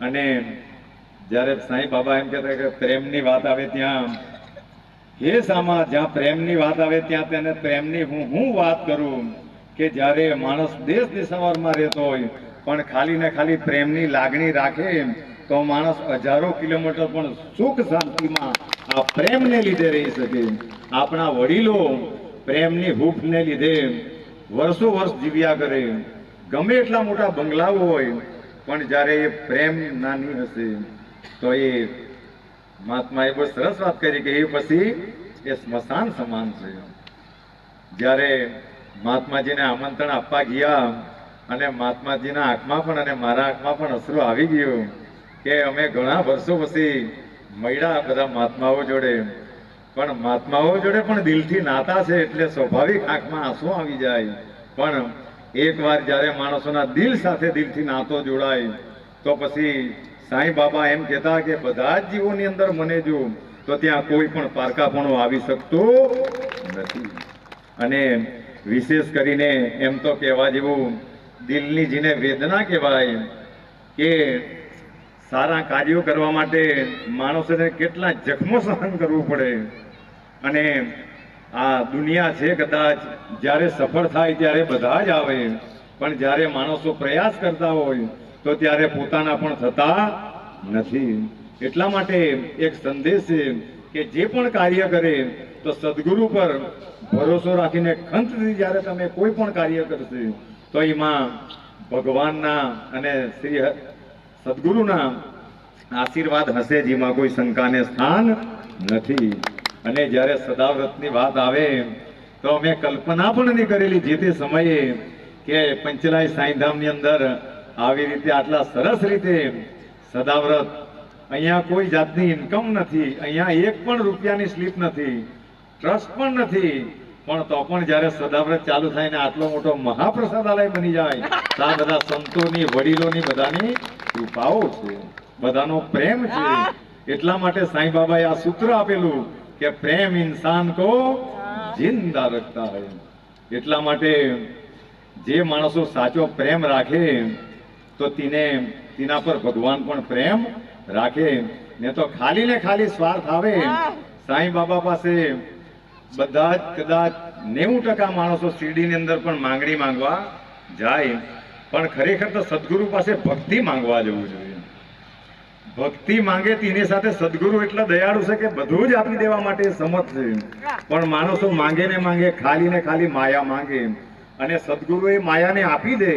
અને જ્યારે સાંઈ બાબા એમ કહેતા કે પ્રેમની વાત આવે ત્યાં, હે સામા, જ્યાં પ્રેમની વાત આવે ત્યાં તેને પ્રેમની હું હું વાત કરું કે જ્યારે માણસ દેશ દિશાવરમાં રહેતો હોય, પણ ખાલી ને ખાલી પ્રેમની લાગણી રાખે, તો માણસ હજારો કિલોમીટર પણ સુખ શાંતિમાં આ પ્રેમને લીધે રહી શકે. આપણા વડીલો પ્રેમની હૂફને લીધે વર્ષો વર્ષ જીવ્યા કરે. ગમે એટલા મોટા બંગલાઓ હોય પણ જ્યારે એ પ્રેમ નાની હશે, તો એ મહાત્માએ બહુ સરસ વાત કરી કે એ પછી એ સ્મશાન સમાન છે. જ્યારે મહાત્માજીને આમંત્રણ આપવા ગયા અને મહાત્માજીના આંખમાં પણ અને મારા આંખમાં પણ અસરો આવી ગયું કે અમે ઘણા વર્ષો પછી મળ્યા બધા મહાત્માઓ જોડે. પણ મહાત્માઓ જોડે પણ દિલથી નાતા છે એટલે સ્વાભાવિક આંખમાં આંસુ આવી જાય. પણ એકવાર જ્યારે માણસોના દિલ સાથે દિલથી નાતો જોડાય, તો પછી સાંઈ બાબા એમ કહેતા કે બધા જ જીવોની અંદર મને જો, તો ત્યાં કોઈ પણ પારકાપણું આવી શકતો નથી. અને વિશેષ કરીને એમ તો કહેવા જેવું દિલની જેને વેદના કહેવાય કે સારા કાર્યો કરવા માટે માણસોને કેટલા જખમો સહન કરવું પડે. અને આ દુનિયા છે કદાચ. જ્યારે સફળ થાય ત્યારે બધા જ આવે. પણ જ્યારે માણસો પ્રયાસ કરતા હોય, તો ત્યારે પોતાના પણ થતા નથી. એટલા માટે એક સંદેશ છે કે જે પણ કાર્ય કરે, તો સદગુરુ પર ભરોસો રાખીને ખંતથી જ્યારે તમે કોઈ પણ કાર્ય કરશે, તો એમાં ભગવાનના અને શ્રી સદગુરુના આશીર્વાદ હશે, જેમાં કોઈ શંકાને સ્થાન નથી. અને જ્યારે સદાવ્રતની વાત આવે તો અમે કલ્પના પણ નહીં કરેલી જે તે સમયે કે પંચલાય સાંઈધામની અંદર આવી રીતે આટલા સરસ રીતે સદાવ્રત અહીંયા કોઈ જાતની ઇન્કમ નથી અહીંયા એક પણ રૂપિયાની સ્લીપ નથી ટ્રસ્ટ પણ નથી. પણ તો પણ જ્યારે સદાવ્રત ચાલુ થાય ને આટલો મોટો મહાપ્રસાદાલય બની જાય તો આ બધા સંતોની વડીલોની બધાની કૃપાઓ છે બધાનો પ્રેમ છે. એટલા માટે સાંઈ બાબાએ આ સૂત્ર આપેલું કે પ્રેમ ઇન્સાન કો જિંદા રખતા હૈ. એટલા માટે જે માણસો સાચો પ્રેમ રાખે તો તેને તેના પર ભગવાન પણ પ્રેમ રાખે. ને તો ખાલી ને ખાલી સ્વાર્થ આવે. સાંઈ બાબા પાસે બધા જ કદાચ નેવું ટકા માણસો શિરડીની અંદર પણ માંગણી માંગવા જાય. પણ ખરેખર તો સદગુરુ પાસે ભક્તિ માંગવા જવું જોઈએ. ભક્તિ માંગે તેની સાથે સદગુરુ એટલા દયાળુ છે કે બધું જ આપી દેવા માટે સમર્થ છે. પણ માણસો માંગે ને માંગે ખાલી ને ખાલી માયા માંગે. અને સદગુરુ એ માયાને આપી દે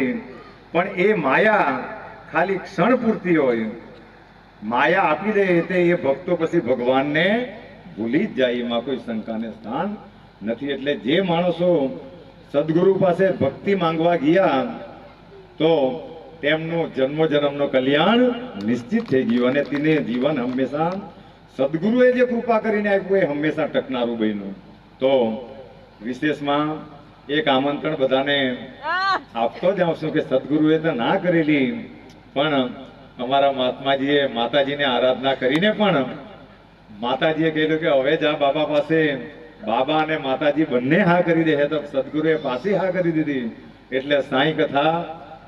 પણ એ માયા ખાલી ક્ષણ પૂરતી હોય. માયા આપી દે તે એ ભક્તો પછી ભગવાનને ભૂલી જ જાય એમાં કોઈ શંકાને સ્થાન નથી. એટલે જે માણસો સદગુરુ પાસે ભક્તિ માંગવા ગયા તો તેમનું જન્મ જન્મનો કલ્યાણ નિશ્ચિત થઈ ગયું અને તેને જીવન હંમેશા સદગુરુએ જે કૃપા કરીને આપ્યું એ હંમેશા ટકનારું બન્યું. તો વિશેષમાં એક આમંત્રણ બધાને આપતો જ આવશું કે સદગુરુએ તો ના કરેલી, પણ અમારા મહાત્માજીએ માતાજીને આરાધના કરીને પણ માતાજીએ કહેલું કે હવે જા બાબા પાસે, બાબા અને માતાજી બંને હા કરી દે તો સદગુરુએ પાછી હા કરી દીધી. એટલે સાંઈ કથા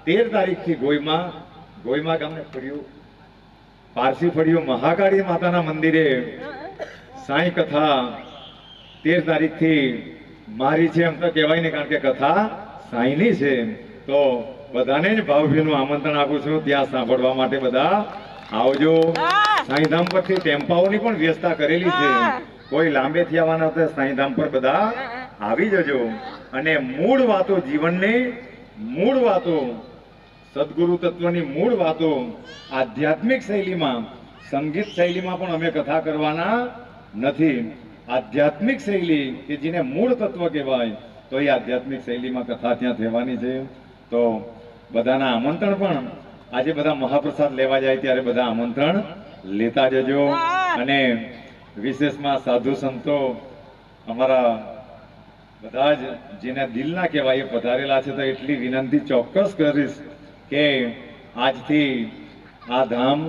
તેર તારીખથી ગોઈમાં ગોઈમાં ગામને ફર્યું પારસી ફળ્યું મહાકાળી માતાના મંદિરે. સાંઈ કથા તેર તારીખથી મારી છે એમ તો કહેવાય નહીં કારણ કે કથા સાંઈની છે તો બધાને જ ભાવભીનું આમંત્રણ આપું છું ત્યાં સાંભળવા માટે બધા આવજો. સાંઈધામ પરથી ટેમ્પાઓની પણ વ્યવસ્થા કરેલી છે. કોઈ લાંબેથી આવવાના તો સાંઈધામ પર બધા આવી જજો. અને મૂળ વાતો જીવનની મૂળ વાતો. સદગુરુ તત્વની મૂળ વાતો. આધ્યાત્મિક શૈલીમાં સંગીત શૈલીમાં પણ અમે કથા કરવાના નથી. આધ્યાત્મિક શૈલી કે જેને મૂળ તત્વ કહેવાય તો એ આધ્યાત્મિક શૈલીમાં કથા ત્યાં થવાની છે. તો બધાના આમંત્રણ પણ આજે બધા મહાપ્રસાદ લેવા જાય ત્યારે બધા આમંત્રણ લેતા જજો. અને વિશેષમાં સાધુ સંતો અમારા બધા જ જેના દિલના કહેવાય એ પધારેલા છે, તો એટલી વિનંતી ચોક્કસ કરીશ કે આજથી આ ધામ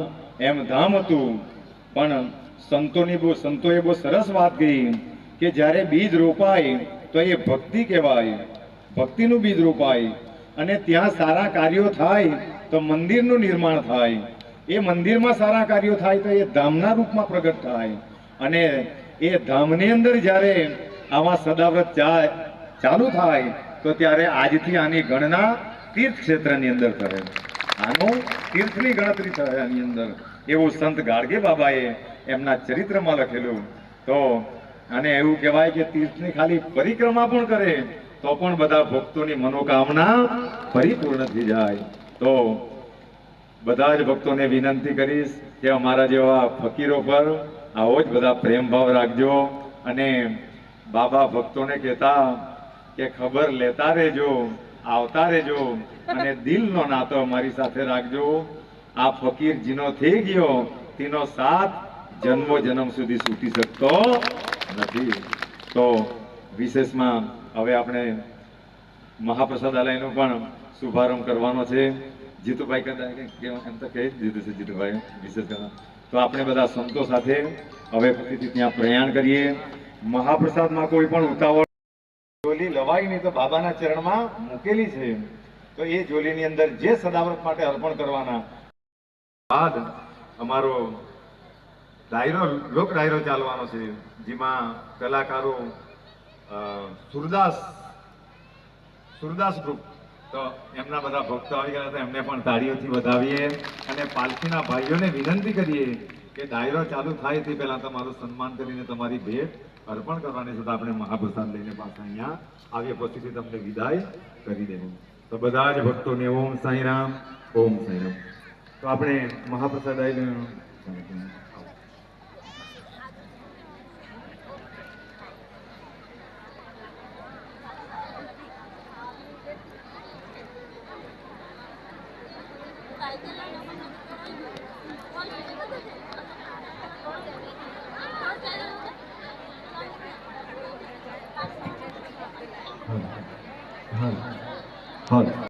એમ ધામ હતું, પણ સંતોની બહુ, સંતોએ બહુ સરસ વાત કહી કે જ્યારે બીજ રોપાય તો એ ભક્તિ કહેવાય, ભક્તિનું બીજ રોપાય. અને ત્યાં સારા કાર્યો થાય તો મંદિરનું નિર્માણ થાય. એ મંદિરમાં સારા કાર્યો થાય તો એ ધામના રૂપમાં પ્રગટ થાય. અને એ ધામની અંદર જ્યારે આવા સદાવ્રત ચાલુ થાય તો ત્યારે આજથી આની ગણના તીર્થ ક્ષેત્રની અંદર કરે. આનું તીર્થની ગણતરી થાય આની અંદર. એવું સંત ગાડગે બાબાએ એમના ચરિત્રમાં લખેલું. તો અને એવું કહેવાય કે તીર્થની ખાલી પરિક્રમા પણ કરે, તો પણ બધા ભક્તોની મનોકામના પરિપૂર્ણ થઈ જાય. તો બધા જ ભક્તોને વિનંતી કરીશ કે અમારા જેવા ફકીરો પર આવો જ બધા પ્રેમભાવ રાખજો અને બાબા ભક્તોને કહેતા કે ખબર લેતા રહેજો, આવતા રહેજો અને દિલનો નાતો અમારી સાથે રાખજો. આ ફકીર જીનો થઈ ગયો, તેનો સાથ જન્મો જન્મ સુધી સૂટી શકતો નથી. તો વિશેષમાં હવે આપણે મહાપ્રસાદાલયનો પણ શુભારંભ કરવાનો છે. જીતુભાઈ કદાચ એમ તો કહી જ દીધું છે જીતુભાઈ, વિશેષ તો આપણે બધા સંતો સાથે હવે ફરીથી ત્યાં પ્રયાણ કરીએ. મહાપ્રસાદમાં કોઈ પણ ઉતાવળ જોલી લવાઈ નહીં તો બાબાના ચરણમાં મૂકેલી છે તો એ જોલીની અંદર જે સદાવ્રત માટે અર્પણ કરવાના બાદ અમારો ડાયરો લોક ડાયરો ચાલવાનો છે, જેમાં કલાકારો સુરદાસ સુરદાસ ગ્રુપ તો એમના બધા ભક્તો આવી ગયા હતા, એમને પણ તાળીઓથી વધાવીએ અને પાલખીના ભાઈઓને વિનંતી કરીએ કે ડાયરો ચાલુ થાય તે પહેલા તમારું સન્માન કરીને તમારી ભેટ અર્પણ કરવાની છે આપણે મહાપ્રસાદ લઈને પાછા અહીંયા આવ્યા પછીથી તમને વિદાય કરી દેવું. તો બધા જ ભક્તોને ઓમ સાંઈરામ ઓમ સાંઈરામ તો આપણે મહાપ્રસાદ はい。はい。はい